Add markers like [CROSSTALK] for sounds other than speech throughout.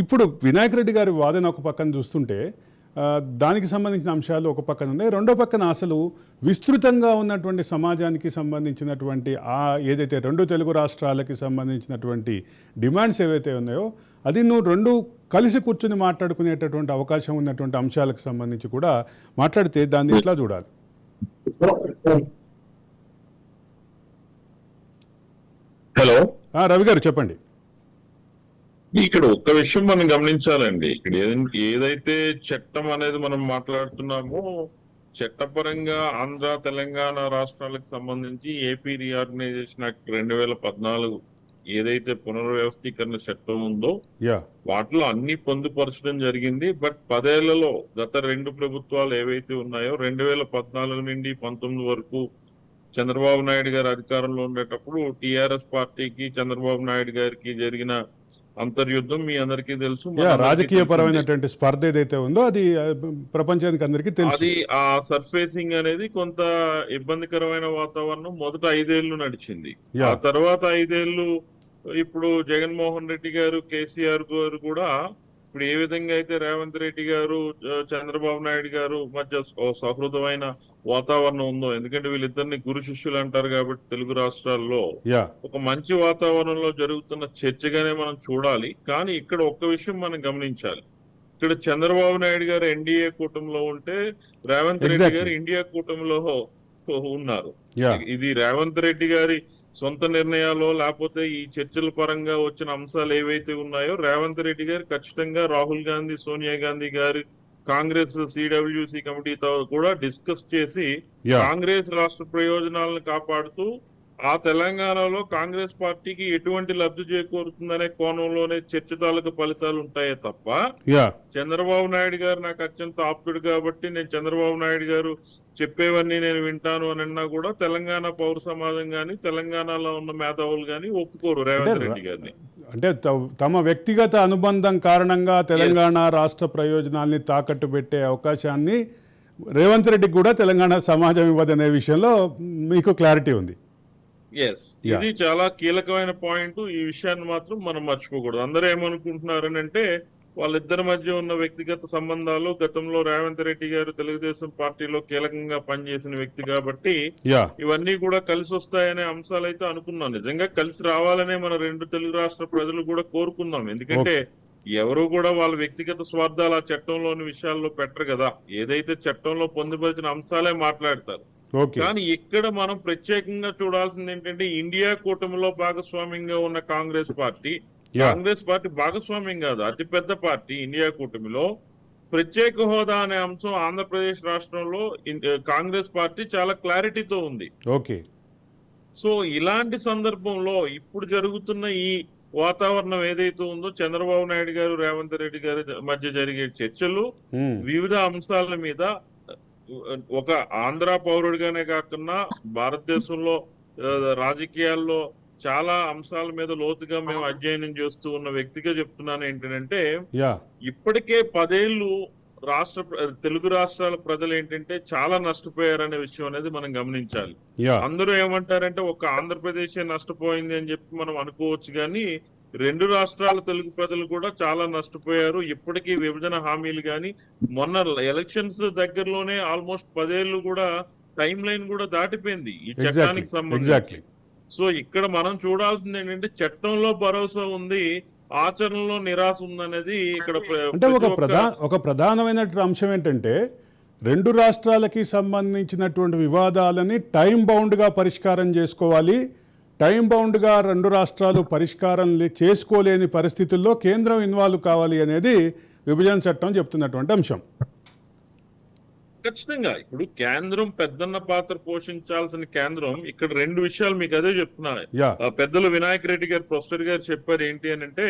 ఇప్పుడు వినాయక్ రెడ్డి గారి వాదన ఒక పక్కన చూస్తుంటే దానికి సంబంధించిన అంశాలు ఒక పక్కన ఉన్నాయి. రెండో పక్కన అసలు విస్తృతంగా ఉన్నటువంటి సమాజానికి సంబంధించినటువంటి ఆ ఏదైతే రెండు తెలుగు రాష్ట్రాలకి సంబంధించినటువంటి డిమాండ్స్ ఏవైతే ఉన్నాయో అది నువ్వు రెండు కలిసి కూర్చుని మాట్లాడుకునేటటువంటి అవకాశం ఉన్నటువంటి అంశాలకు సంబంధించి కూడా మాట్లాడితే దాన్ని ఎట్లా చూడాలి? హలో రవి గారు చెప్పండి. ఇక్కడ ఒక్క విషయం మనం గమనించాలండి. ఇక్కడ ఏదైతే చట్టం అనేది మనం మాట్లాడుతున్నామో చట్టపరంగా ఆంధ్ర తెలంగాణ రాష్ట్రాలకు సంబంధించి ఏపీ రీఆర్గనైజేషన్ యాక్ట్ రెండు వేల పద్నాలుగు ఏదైతే పునర్వ్యవస్థీకరణ చట్టం ఉందో యా. వాటిలో అన్ని పొందుపరచడం జరిగింది. బట్ పదేళ్ళలో గత రెండు ప్రభుత్వాలు ఏవైతే ఉన్నాయో రెండు వేల పద్నాలుగు నుండి పంతొమ్మిది వరకు చంద్రబాబు నాయుడు గారు అధికారంలో ఉండేటప్పుడు టిఆర్ఎస్ పార్టీకి చంద్రబాబు నాయుడు గారికి జరిగిన అంతర్యుద్ధం మీ అందరికీ తెలుసు రాజకీయ. పరమైనటువంటి స్పర్ధ ఏదైతే ఉందో అది ప్రపంచానికి అందరికీ తెలుసు అది ఆ సర్ఫేసింగ్ అనేది కొంత ఇబ్బందికరమైన వాతావరణం మొదట ఐదేళ్ళు నడిచింది. ఆ తర్వాత ఐదేళ్ళు ఇప్పుడు జగన్మోహన్ రెడ్డి గారు కేసీఆర్ గారు కూడా ఇప్పుడు ఏ విధంగా అయితే రేవంత్ రెడ్డి గారు చంద్రబాబు నాయుడు గారు మధ్య సహృదమైన వాతావరణం ఉందో ఎందుకంటే వీళ్ళిద్దరిని గురు శిష్యులు అంటారు కాబట్టి తెలుగు రాష్ట్రాల్లో ఒక మంచి వాతావరణంలో జరుగుతున్న చర్చగానే మనం చూడాలి. కానీ ఇక్కడ ఒక్క విషయం మనం గమనించాలి. ఇక్కడ చంద్రబాబు నాయుడు గారు ఎన్డీఏ కూటమిలో ఉంటే రేవంత్ రెడ్డి. గారు ఇండియా కూటమిలో ఉన్నారు. ఇది రేవంత్ రెడ్డి గారి సొంత నిర్ణయాలు లేకపోతే ఈ చర్చల పరంగా వచ్చిన అంశాలు ఏవైతే ఉన్నాయో రేవంత్ రెడ్డి గారు ఖచ్చితంగా రాహుల్ గాంధీ సోనియా గాంధీ గారి కాంగ్రెస్ సిడబ్ల్యూసి కమిటీతో కూడా డిస్కస్ చేసి కాంగ్రెస్ రాష్ట్ర ప్రయోజనాలను కాపాడుతూ ఆ తెలంగాణలో కాంగ్రెస్ పార్టీకి ఎటువంటి లబ్ధి చేకూరుతుందనే కోణంలోనే చర్చ తాలూకు ఫలితాలు ఉంటాయే తప్ప యా. చంద్రబాబు నాయుడు గారు నాకు అత్యంత ఆప్తుడు కాబట్టి నేను చంద్రబాబు నాయుడు గారు చెప్పేవన్నీ నేను వింటాను అని అన్నా కూడా తెలంగాణ పౌర సమాజం గాని తెలంగాణలో ఉన్న మేధావులు గాని ఒప్పుకోరు రేవంత్ రెడ్డి గారిని. అంటే తమ వ్యక్తిగత అనుబంధం కారణంగా తెలంగాణ రాష్ట్ర ప్రయోజనాల్ని తాకట్టు పెట్టే అవకాశాన్ని రేవంత్ రెడ్డికి కూడా తెలంగాణ సమాజం ఇవ్వదనే విషయంలో మీకు క్లారిటీ ఉంది. ఎస్. ఇది చాలా కీలకమైన పాయింట్ ఈ విషయాన్ని మాత్రం మనం మర్చిపోకూడదు. అందరూ ఏమనుకుంటున్నారని అంటే వాళ్ళిద్దరి మధ్య ఉన్న వ్యక్తిగత సంబంధాలు గతంలో రేవంత్ రెడ్డి గారు తెలుగుదేశం పార్టీలో కీలకంగా పనిచేసిన వ్యక్తి కాబట్టి ఇవన్నీ కూడా కలిసి వస్తాయనే అంశాలు అయితే అనుకున్నాం నిజంగా కలిసి రావాలనే మన రెండు తెలుగు రాష్ట్ర ప్రజలు కూడా కోరుకున్నాం ఎందుకంటే ఎవరు కూడా వాళ్ళ వ్యక్తిగత స్వార్థాలు ఆ చట్టంలోని విషయాల్లో పెట్టరు కదా. ఏదైతే చట్టంలో పొందుపరిచిన అంశాలే మాట్లాడతారు. కానీ ఇక్కడ మనం ప్రత్యేకంగా చూడాల్సింది ఏంటంటే ఇండియా కూటమిలో భాగస్వామ్యంగా ఉన్న కాంగ్రెస్ పార్టీ. కాంగ్రెస్ పార్టీ భాగస్వామ్యం కాదు అతిపెద్ద పార్టీ ఇండియా కూటమిలో. ప్రత్యేక హోదా అనే అంశం ఆంధ్రప్రదేశ్ రాష్ట్రంలో కాంగ్రెస్ పార్టీ చాలా క్లారిటీతో ఉంది. ఓకే సో ఇలాంటి సందర్భంలో ఇప్పుడు జరుగుతున్న ఈ వాతావరణం ఏదైతే ఉందో చంద్రబాబు నాయుడు గారు రేవంత్ రెడ్డి గారి మధ్య జరిగే చర్చలు ఉమ్, వివిధ అంశాల మీద ఒక ఆంధ్ర పౌరుడిగానే కాకుండా భారతదేశంలో రాజకీయాల్లో చాలా అంశాల మీద లోతుగా మేము అధ్యయనం చేస్తూ ఉన్న వ్యక్తిగా చెప్తున్నాను ఏంటంటే యా. ఇప్పటికే పదేళ్ళు రాష్ట్ర తెలుగు రాష్ట్రాల ప్రజలు ఏంటంటే చాలా నష్టపోయారనే విషయం అనేది మనం గమనించాలి. యా. అందరూ ఏమంటారంటే ఒక ఆంధ్రప్రదేశ్ నష్టపోయింది అని చెప్పి మనం అనుకోవచ్చు కానీ రెండు రాష్ట్రాల తెలుగు ప్రజలు కూడా చాలా నష్టపోయారు. ఇప్పటికీ విభజన హామీలు కానీ మొన్న ఎలక్షన్స్ దగ్గరలోనే ఆల్మోస్ట్ పదేళ్ళు కూడా టైం లైన్ కూడా దాటిపోయింది ఈ చట్టానికి సంబంధించి. సో ఇక్కడ మనం చూడాల్సింది ఏంటంటే చట్టంలో భరోసా ఉంది ఆచరణలో నిరాశ ఉందనేది ఇక్కడ అంటే ఒక ప్రతి ఒక్క- ప్రధా ఒక ప్రధానమైన అంశం ఏంటంటే రెండు రాష్ట్రాలకి సంబంధించినటువంటి వివాదాలని టైం బౌండ్గా పరిష్కారం చేసుకోవాలి. టైం బౌండ్గా రెండు రాష్ట్రాలు పరిష్కారం చేసుకోలేని పరిస్థితుల్లో కేంద్రం ఇన్వాల్వ్ కావాలి అనేది విభజన చట్టం చెప్తున్నటువంటి అంశం. ఖచ్చితంగా. ఇప్పుడు కేంద్రం పెద్దన్న పాత్ర పోషించాల్సిన కేంద్రం ఇక్కడ రెండు విషయాలు మీకు అదే చెప్తున్నా. పెద్దలు వినాయక్ రెడ్డి గారు ప్రొఫెసర్ గారు చెప్పారు ఏంటి అని అంటే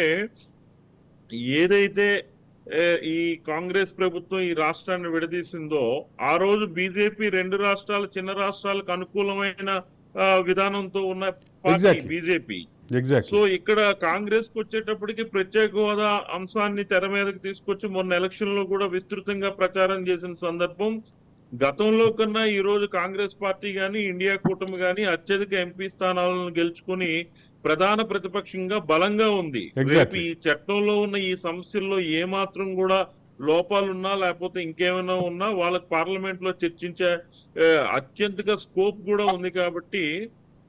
ఏదైతే ఈ కాంగ్రెస్ ప్రభుత్వం ఈ రాష్ట్రాన్ని విడదీసిందో ఆ రోజు బీజేపీ రెండు రాష్ట్రాలు చిన్న రాష్ట్రాలకు అనుకూలమైన విధానంతో ఉన్న పార్టీ. బీజేపీ సో ఇక్కడ కాంగ్రెస్కు వచ్చేటప్పటికి ప్రత్యేక హోదా అంశాన్ని తెర మీదకి తీసుకొచ్చి మొన్న ఎలక్షన్లో కూడా విస్తృతంగా ప్రచారం చేసిన సందర్భం గతంలో కన్నా ఈ రోజు కాంగ్రెస్ పార్టీ గాని ఇండియా కూటమి గాని అత్యధిక ఎంపీ స్థానాలను గెలుచుకుని ప్రధాన ప్రతిపక్షంగా బలంగా ఉంది. రేపు ఈ చట్టంలో ఉన్న ఈ సమస్యల్లో ఏ మాత్రం కూడా లోపాలున్నా లేకపోతే ఇంకేమైనా ఉన్నా వాళ్ళకి పార్లమెంట్లో చర్చించే అత్యంతగా స్కోప్ కూడా ఉంది కాబట్టి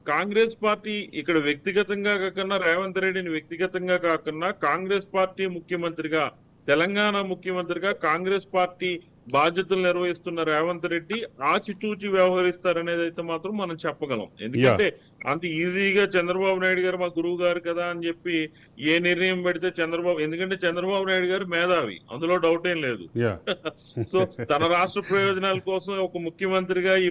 కాంగ్రెస్ పార్టీ ఇక్కడ వ్యక్తిగతంగా కాకుండా రేవంత్ రెడ్డిని వ్యక్తిగతంగా కాకుండా కాంగ్రెస్ పార్టీ ముఖ్యమంత్రిగా తెలంగాణ ముఖ్యమంత్రిగా కాంగ్రెస్ పార్టీ బాధ్యతలు నిర్వహిస్తున్న రేవంత్ రెడ్డి ఆచితూచి వ్యవహరిస్తారనేది అయితే మాత్రం మనం చెప్పగలం. ఎందుకంటే అంత ఈజీగా చంద్రబాబు నాయుడు గారు మా గురువు గారు కదా అని చెప్పి ఏ నిర్ణయం పెడితే చంద్రబాబు ఎందుకంటే చంద్రబాబు నాయుడు గారు మేధావి అందులో డౌట్ ఏం లేదు. సో [LAUGHS] తన రాష్ట్ర ప్రయోజనాల కోసం ఒక ముఖ్యమంత్రిగా ఈ